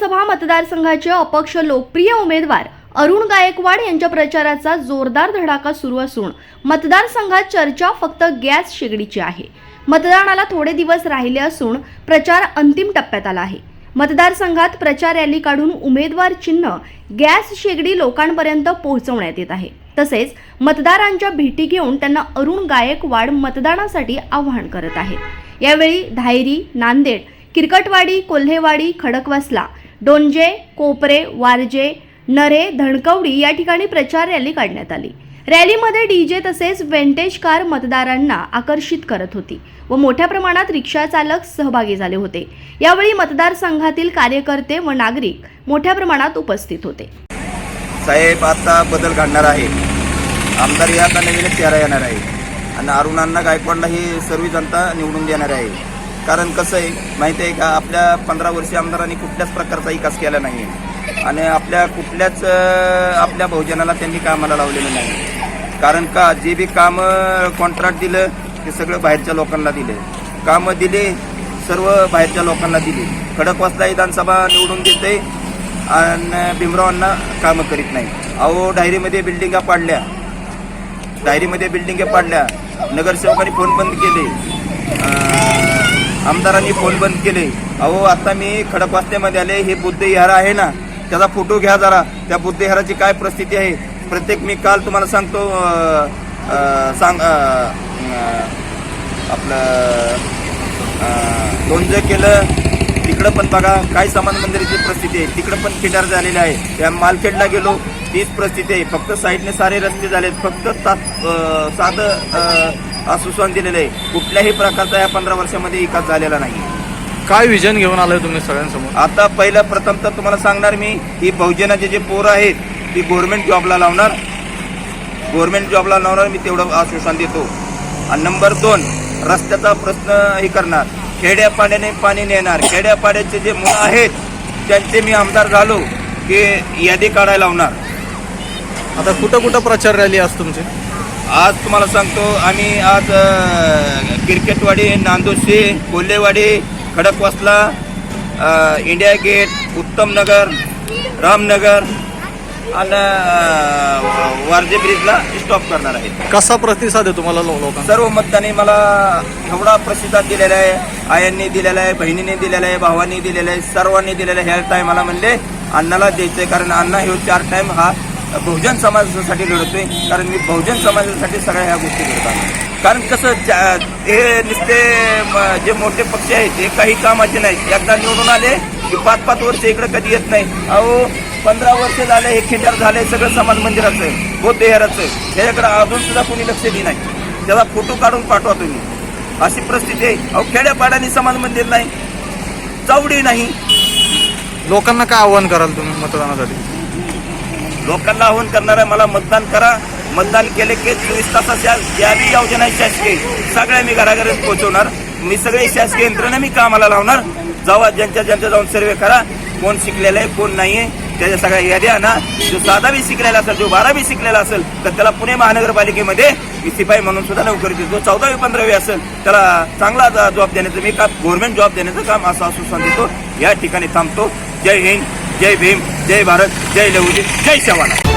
विधानसभा मतदारसंघाचे अपक्ष लोकप्रिय उमेदवार अरुण गायकवाड यांच्या प्रचाराचा जोरदार धडाका सुरू असून मतदारसंघात चर्चा फक्त गॅस शेगडीची आहे. मतदानाला थोडे दिवस राहिले असून प्रचार अंतिम टप्प्यात आला आहे. मतदारसंघात प्रचार रॅली काढून उमेदवार चिन्ह गॅस शेगडी लोकांपर्यंत पोहोचवण्यात येत आहे. तसेच मतदारांच्या भेटी घेऊन त्यांना अरुण गायकवाड मतदानासाठी आवाहन करत आहेत. यावेळी धायरी नांदेड किरकटवाडी कोल्हेवाडी खडकवासला डोंजे कोपरे वारजे नरे धणकवडी या ठिकाणी प्रचार रॅली काढण्यात आली. रॅलीमध्ये डीजे तसेच वेंटेज कार मतदारांना आकर्षित करत होती व मोठ्या प्रमाणात रिक्षा चालक सहभागी झाले होते. यावेळी मतदारसंघातील कार्यकर्ते व नागरिक मोठ्या प्रमाणात उपस्थित होते. साहेब आता बदल घडणार आहे. आमदार या आता नवीनच चेहरा येणार आहे. आणि अरुणांना गायकवाडला ही सर्व जनता निवडून देणार आहे. कारण कसं आहे माहिती आहे का आपल्या पंधरा वर्षी आमदारांनी कुठल्याच प्रकारचा विकास केला नाही आणि आपल्या कुठल्याच आपल्या बहुजनाला त्यांनी कामाला लावलेलं नाही. कारण का जे बी कामं कॉन्ट्रॅक्ट दिलं ते सगळं बाहेरच्या लोकांना दिले. कामं दिले सर्व बाहेरच्या लोकांना दिली. खडकवासला विधानसभा निवडून देते आणि भीमरावांना कामं करीत नाही. अहो डायरीमध्ये बिल्डिंगा पाडल्या. डायरीमध्ये बिल्डिंगा पाडल्या. नगरसेवकांनी फोन बंद केले. आमदारांनी फोन बंद केले. अहो आता मी खडकवास्त्यामध्ये आले हे बुद्ध विहार आहे ना? त्याचा फोटो घ्या जरा. त्या बुद्ध विहाराची काय परिस्थिती आहे? प्रत्येक मी काल तुम्हाला सांगतो सांग आपलं लोणचं केलं तिकडं पण बघा काय सामान मंदिराची परिस्थिती आहे. तिकडं पण खिंडार झालेले आहे. त्या मालखेडला गेलो तीच परिस्थिती आहे. फक्त साईडने सारे रस्ते झालेत. फक्त सात साधं आश्वासन दिलेलं आहे. कुठल्याही प्रकारचा या पंधरा वर्षामध्ये विकास झालेला नाही काय विजन घेऊन आलाय तुम्ही सगळ्यांसमोर? आता पहिलं प्रथम तर तुम्हाला सांगणार मी ही बहुजनाचे जे पोरं आहेत ती गव्हर्नमेंट जॉबला लावणार. गव्हर्नमेंट जॉबला लावणार मी तेवढं आश्वासन देतो. आणि नंबर दोन रस्त्याचा प्रश्न हे करणार. खेड्या पाण्याने पाणी नेणार. खेड्या पाड्याचे जे मुलं आहेत त्यांचे मी आमदार झालो की यादी काढायला लावणार. आता कुठं कुठं प्रचार रॅली आज तुमची? आज तुम्हाला सांगतो आम्ही आज क्रिकेटवाडी नांदोशी कोल्हेवाडी खडकवासला इंडिया गेट उत्तम नगर रामनगर आणि वारजे ब्रिजला स्टॉप करणार आहे. कसा प्रतिसाद आहे तुम्हाला लो- लोकांचा? सर्व मतदानी मला एवढा प्रतिसाद दिलेला आहे. आयांनी दिलेला आहे बहिणीने दिलेला आहे भावांनी दिलेला आहे सर्वांनी दिलेला आहे. ह्या टायमाला म्हणले अण्णाला द्यायचंय. कारण अण्णा हे चार टाइम हा बहुजन समाजासाठी लढतोय. कारण मी बहुजन समाजासाठी सगळ्या ह्या गोष्टी करत आहे कारण कसं ज्या- हे नुसते जे मोठे पक्ष आहेत ते काही कामाचे नाहीत. एकदा निवडून आले की पाच पाच वर्ष इकडे कधी येत नाही. अहो पंधरा वर्ष झाले हे खिंडार झाले सगळं समाज मंदिराचं आहे. बौद्ध विहाराचं आहे. ह्याच्याकडे अजून सुद्धा कोणी लक्ष दे नाही. त्याला फोटो काढून पाठवा तुम्ही. अशी परिस्थिती आहे. अहो खेड्यापाड्याने समाज मंदिर नाही. चावडी नाही. लोकांना काय आव्हान कराल तुम्ही मतदानासाठी? लोकांना आव्हान करणार आहे मला मतदान करा. मतदान केले की चोवीस तासाच्या ज्या बी योजना आहेत शासकीय. सगळ्या मी घराघरात पोहोचवणार. मी सगळे शासकीय यंत्रणा मी कामाला लावणार. जावा ज्यांच्या ज्यांच्या जाऊन सर्वे करा. कोण शिकलेलं आहे कोण नाही आहे त्याच्या सगळ्या याद्या आणा. जो साधा शिकलेला असेल जो बारावी शिकलेला असेल तर त्याला पुणे महानगरपालिकेमध्ये मी शिपाई म्हणून सुद्धा नोकरी देतो. जो चौदावी पंधरावी असेल त्याला चांगला जॉब देण्याचं मी काम गव्हर्नमेंट जॉब देण्याचं काम असं आश्वासन देतो या ठिकाणी थांबतो. जय हिंद. जय भीम जय भारत जय लहुजी जय शवाना